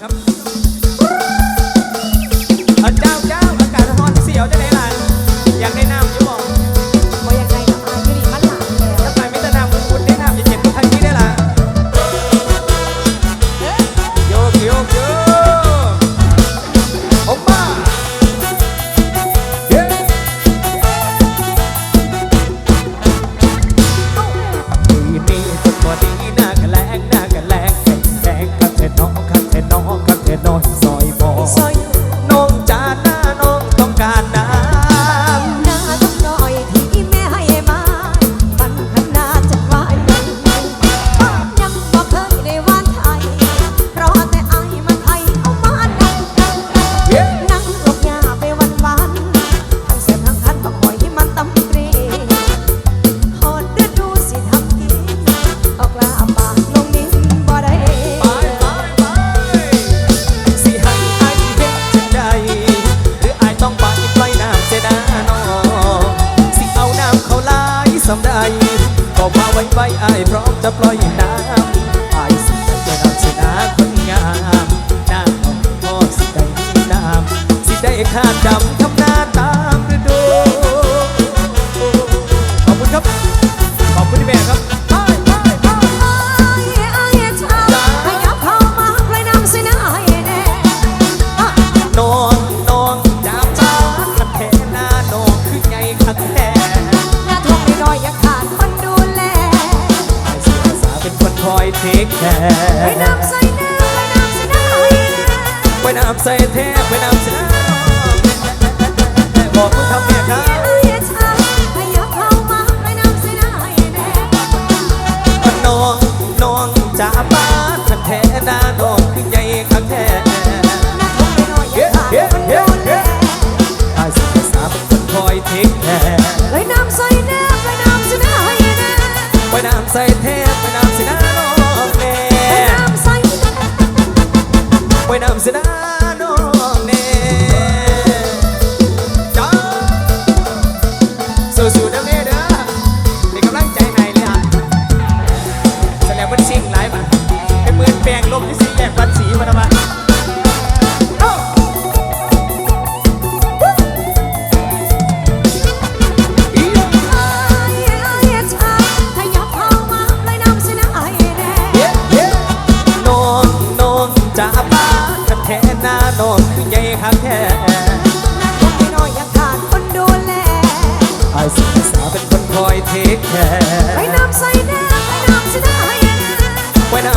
ครับ พร้อมจะปล่อยน้ำไอ้สิจะนำชนะคนงามน้ำของพ่อสิได้น้ำสิได้ข้าดำ อยน้ำใส่แท้คอยน้ำใส่บอกคุณทำเนี่ยครับน้องน้องจ้าบ้านแท้นาโด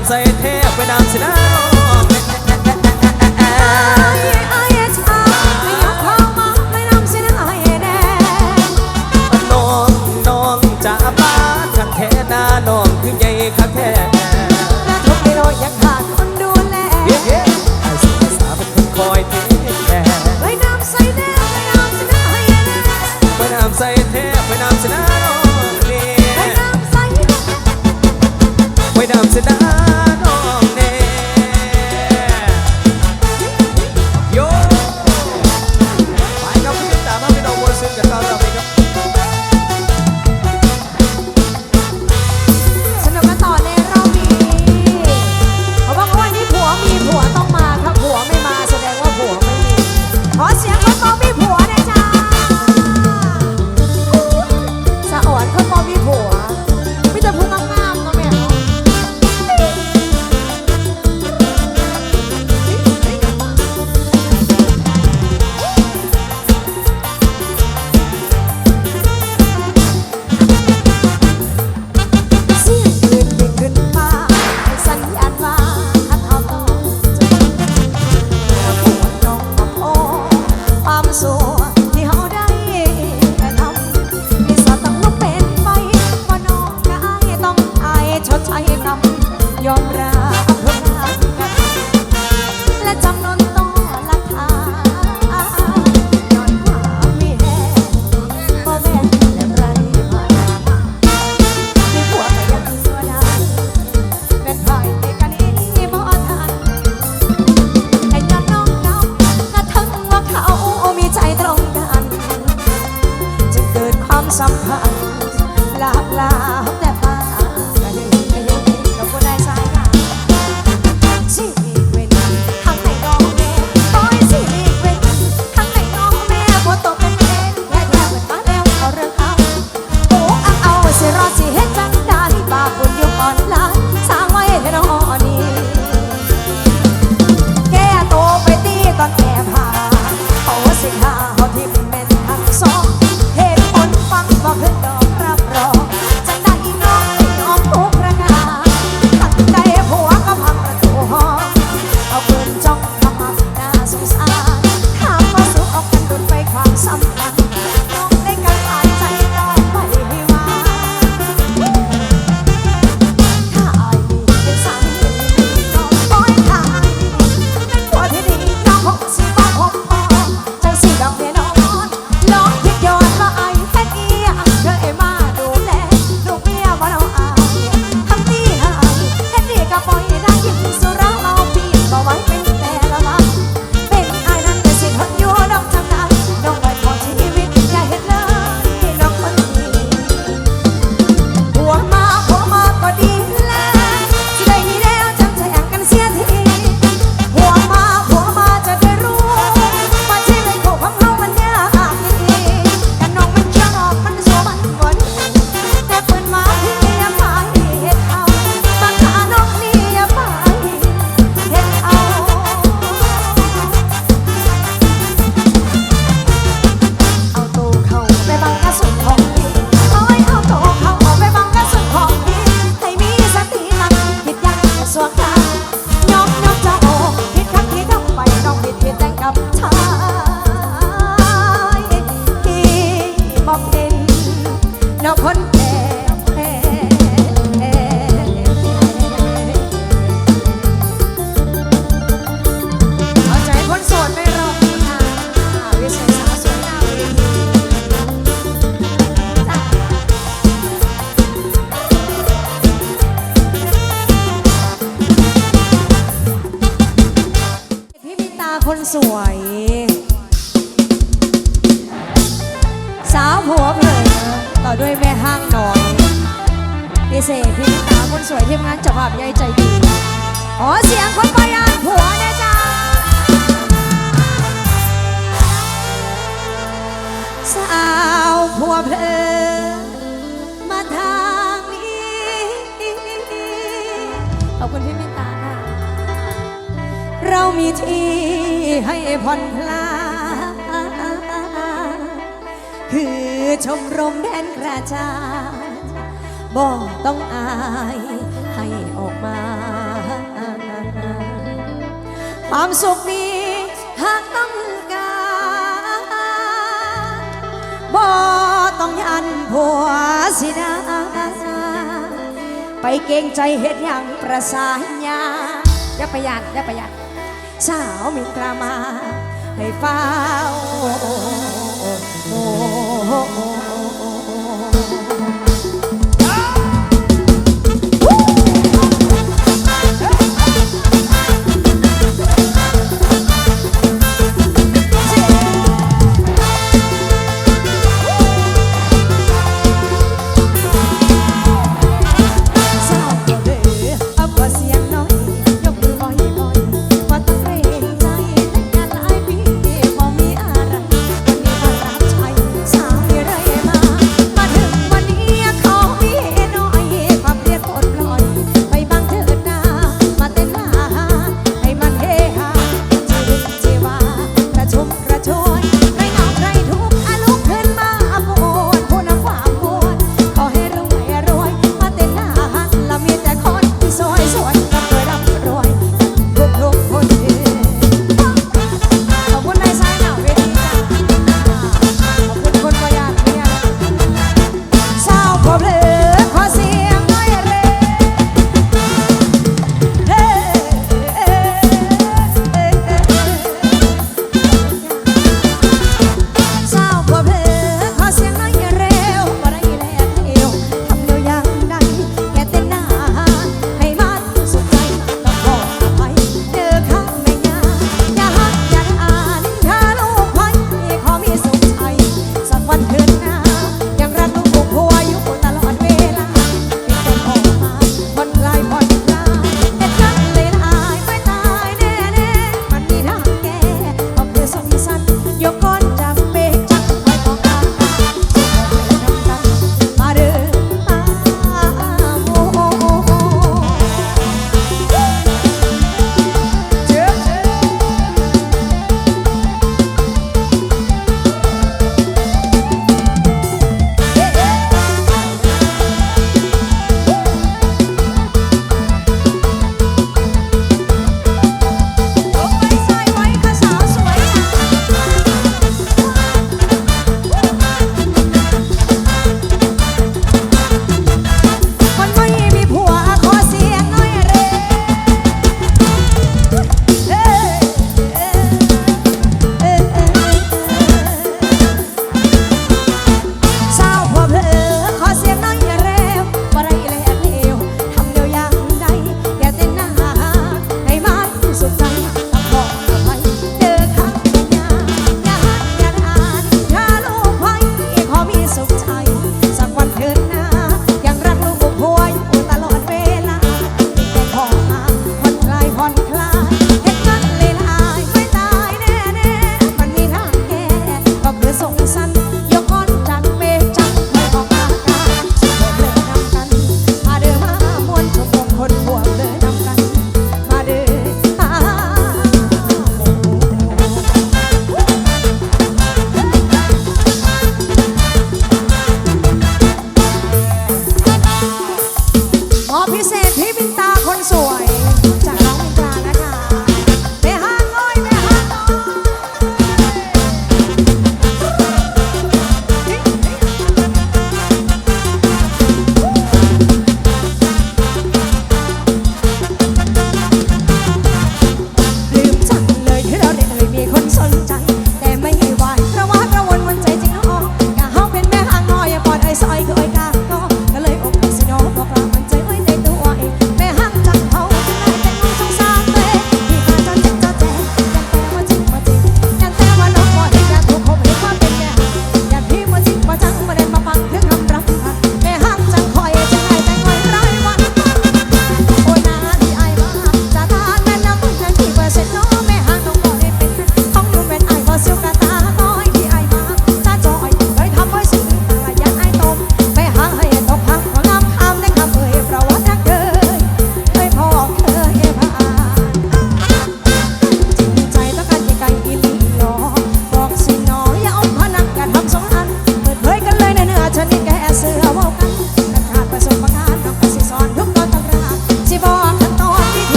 ำใส่เทพไปดำสินะ Seha อบคุณพี่เมตตาค่ะ เรามีที่ให้ผ่อนคลายคือชมรมแดนกระจายบ่ต้องอายให้ออกมา ความสุขมีหากต้องการบ่ต้องยันผัวสิดา ไปเก่งใจเฮ็ดอย่างประสานญาอย่าประหยัดอย่าประหยัดสาวมิตรามาให้เฝ้า